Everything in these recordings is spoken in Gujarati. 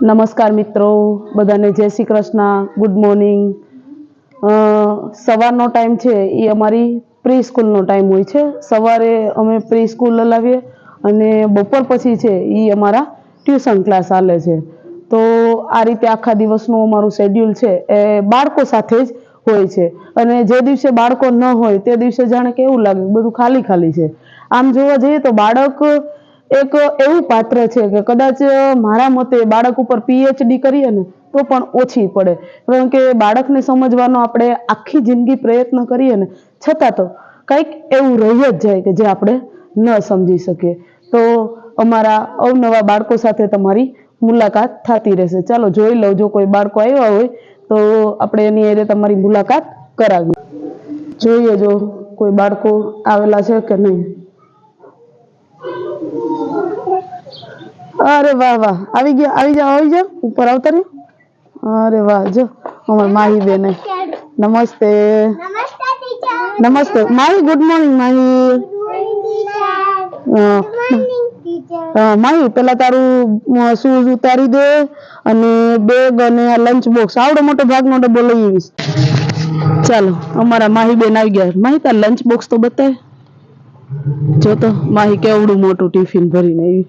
નમસ્કાર મિત્રો, બધાને જય શ્રી કૃષ્ણ ગુડ મોર્નિંગ સવારનો ટાઈમ છે, એ અમારી પ્રી સ્કૂલનો ટાઈમ હોય છે. સવારે અમે પ્રી સ્કૂલ લાવીએ અને બપોર પછી છે એ અમારા ટ્યુશન ક્લાસ હાલે છે. તો આ રીતે આખા દિવસનું અમારું શેડ્યુલ છે, એ બાળકો સાથે જ હોય છે. અને જે દિવસે બાળકો ન હોય, તે દિવસે જાણે કેવું લાગે બધું ખાલી ખાલી છે. આમ જોવા જઈએ તો બાળક એક એવું પાત્ર છે કે કદાચ મારા મતે બાળક ઉપર પીએચડી કરીએ ને, તો પણ ઓછી પડે. કારણ કે બાળકને સમજવાનો આપણે આખી જિંદગી પ્રયત્ન કરીએ ને, છતાં તો કંઈક એવું રહી જ જાય કે જે આપણે ન સમજી શકીએ. તો અમારા અવનવા બાળકો સાથે તમારી મુલાકાત થતી રહેશે. ચાલો જોઈ લઉં, જો કોઈ બાળકો આવ્યા હોય, તો આપણે એની એ તમારી મુલાકાત કરાવી જોઈએ જો કોઈ બાળકો આવેલા છે કે નહીં. અરે વાહ વાહ. આવી ગયા, આવી જાઓ આવી જાઓ. ઉપર આવતા રે અરે વાહ, જો. અમાર માહી બેને નમસ્તે. નમસ્તે. Mahi good morning Mahi. Mahi, પેલા તારું શૂઝ ઉતારી દે અને બેગ અને આ લંચ બોક્સ આવડો મોટો ભાગનો ડબ્બો લઈ આવીશ. ચાલો, અમારા માહી બેન આવી ગયા. માહી, તાર લંચ બોક્સ તો બતાય. જો તો માહી કેવડું મોટું ટિફિન ભરીને આવી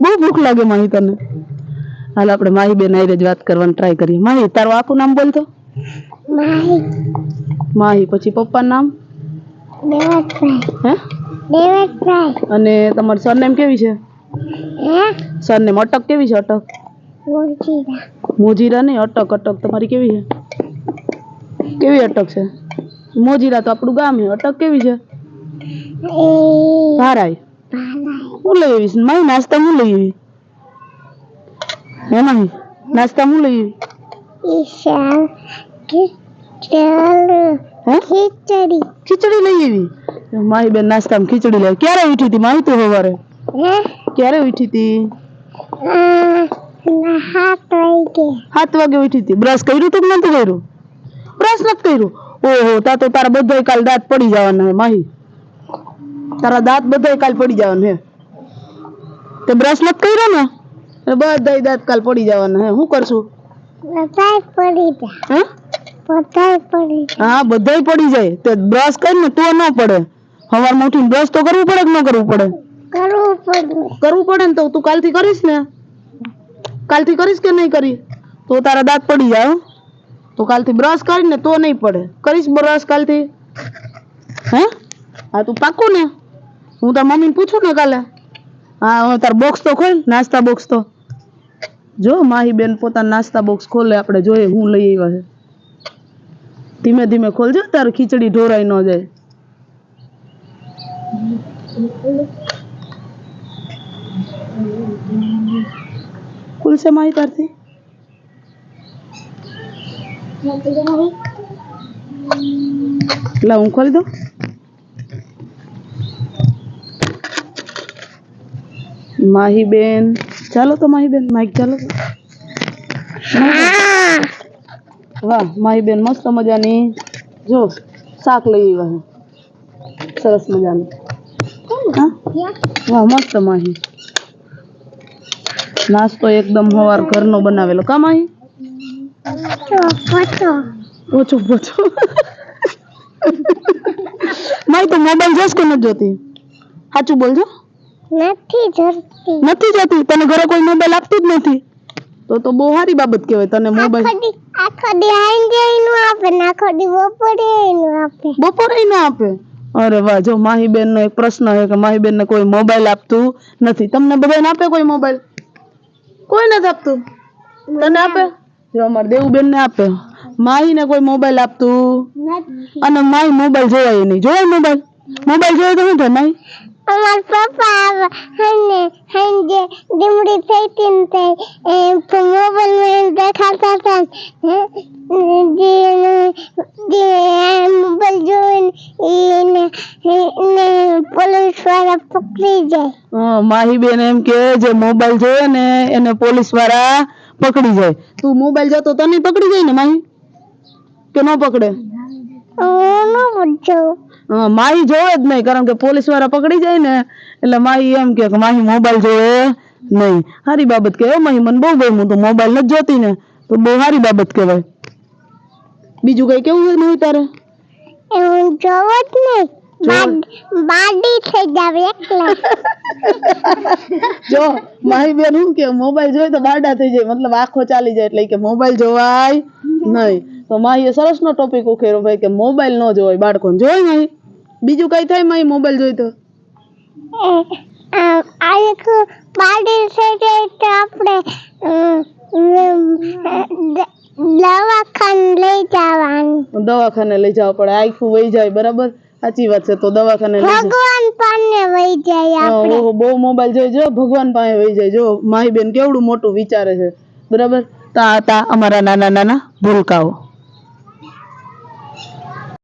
બહુ ભૂખ લાગે માહી તને. હાલ આપણે માહી બેન આઈ જ વાત કરવાની ટ્રાય કરીએ. માહી તારું આખું નામ બોલ તો. માહી. માહી પછી પપ્પાનું નામ? દેવતભાઈ. હે? દેવતભાઈ. અને તમારું સરનેમ કેવી છે? હે? સરનેમ અટક કેવી છે અટક? મોજીરા. મોજીરા નહીં અટક અટક. તમારી કેવી છે? કેવી અટક છે? મોજીરા તો આપણું ગામ છે. અટક કેવી છે? એ હું લઈ આવીશ મારી નાસ્તા હું લઈ આવી. હે માહી નાસ્તા હું લઈ આવી. ઈશાલ ખીચડ લઈ આવી? માહી બેન નાસ્તામાં ખીચડી લઈ ક્યારે ઉઠી હતી? માહી તું સવારે. ક્યારે ઉઠી હતી? સાત વાગે. ઉઠી હતી. બ્રશ કર્યું તું નતું કર્યું? બ્રશ નથી કર્યું? ઓહો તા તો તારા બધા કાલ દાંત પડી જવાના માહી. તારા દાંત બધા કાલ પડી જવાના હે. તે બ્રશ નથી કર્યો ને? એ બધાય દાંત કાલ પડી જવાના હે. શું કરશું? બધાય પડી હે? બધાય પડી જા. હા બધાય પડી જાય. તે બ્રશ કરીને તો ન પડે. સવારમાં ઉઠીને બ્રશ તો કરવું પડે કે ન કરવું પડે? કરવું પડે. કરવું પડે ને તો તું કાલથી કરીશ ને? કાલથી કરીશ કે નહીં કરી તો તારા દાંત પડી જાય. તો કાલથી બ્રશ કરીને તો નહીં પડે. કરીશ બ્રશ કાલથી? હે? હા તું પાકું ને? હું તાર મમ્મીને પૂછું ને કાલે? હા તાર બોક્સ તો ખોલ નાસ્તા બોક્સ તો. જો માહી બેન પોતાના નાસ્તા બોક્સ ખોલે આપણે જોઈએ હું લઈ આવ્યા છે. ધીમે ધીમે ખોલજો તાર ખીચડી ઢોરાઈ ન જાય. ખુલશે માહી તારથી? એટલે હું ખોલી દઉં? માહી બેન ચાલો તો માહી બેન માઈક ચાલો વાહ માહી બેન મસ્ત મજાની. જો, શાક લઈ આવ્યા સરસ મજાનું. વાહ, મસ્ત માહી. નાસ્તો એકદમ હવાર ઘરનો બનાવેલો. કા માહી? ઓછો પોછો માહી, તો મોબાઈલ જોશ કે નથી જોતી? સાચું બોલજો. નથી જરતી નથી જતી. તને ઘરે કોઈ મોબાઈલ આપતું જ નથી. તો તો બહુ સારી બાબત કહેવાય તને મોબાઈલ આખો દી આખો દી નું આપે ને આખો દી બપોરે નું આપે. બપોરે ના આપે? અરે વાહ જો માહીબેન નો એક પ્રશ્ન છે કે માહીબેન ને કોઈ મોબાઈલ આપતું નથી. તમને બધાને આપે કોઈ મોબાઈલ કોઈ નથી આપતું? તને આપે? જો અમારે દેવુબેન ને આપે. માહી ને કોઈ મોબાઈલ આપતું? અને માહી મોબાઈલ જોવાય નહીં. જોવાય મોબાઈલ મોબાઈલ જોવાય તો શું થાય માહી? અમાર પપ્પા હને હંજે ડીમડી થઈ થઈ એ મોબાઈલમાં દેખાતા હતા જે જે મોબાઈલ જોઈને એને પોલીસવાળા પકડી જાય. માહી બેન એમ કે જે મોબાઈલ જોયો ને એને પોલીસવાળા પકડી જાય. તું મોબાઈલ જોતો તને પકડી જાય ને માહી? કે ન પકડે? ન હા, માહી જોવે જ નહીં કારણ કે પોલીસવાળા પકડી જાય ને એટલે માહી એમ કે માહી મોબાઈલ જોવે નહીં. સારી બાબત કહેવાય માહી મને બહુ ગમ્યું તો મોબાઈલ નથી જોતી ને તો બહુ સારી બાબત કહેવાય. બીજું કઈ કેવું હોય નહીં તારે? જોવો જ નહીં. બાડી થઈ જાવ એકલા. જો માહી બેન હું કે મોબાઈલ જોઈએ તો બારડા થઈ જાય મતલબ આંખો ચાલી જાય એટલે કે મોબાઈલ જોવાય નહીં. તો માહીએ સરસ નો ટોપિક ઉખેરો ભાઈ કે મોબાઈલ ન જોવાય બાળકોને જોવાય માહી બીજું કઈ થાય માહી મોબાઈલ જોઈ તો? આ એક પાર્ટી છે જાય આપણે દવાખાને લઈ જવાનું. દવાખાને લઈ જવા પડે. આખું વહી જાય બરાબર? સાચી વાત છે તો દવાખાને ભગવાન પાસે વહી જાય આપણે. બહુ મોબાઈલ જોઈ જો ભગવાન પાસે વહી જાય. જો માહી બેન કેવડું મોટું વિચારે છે. બરાબર? તો હતા અમારા નાના નાના ભૂલકાઓ.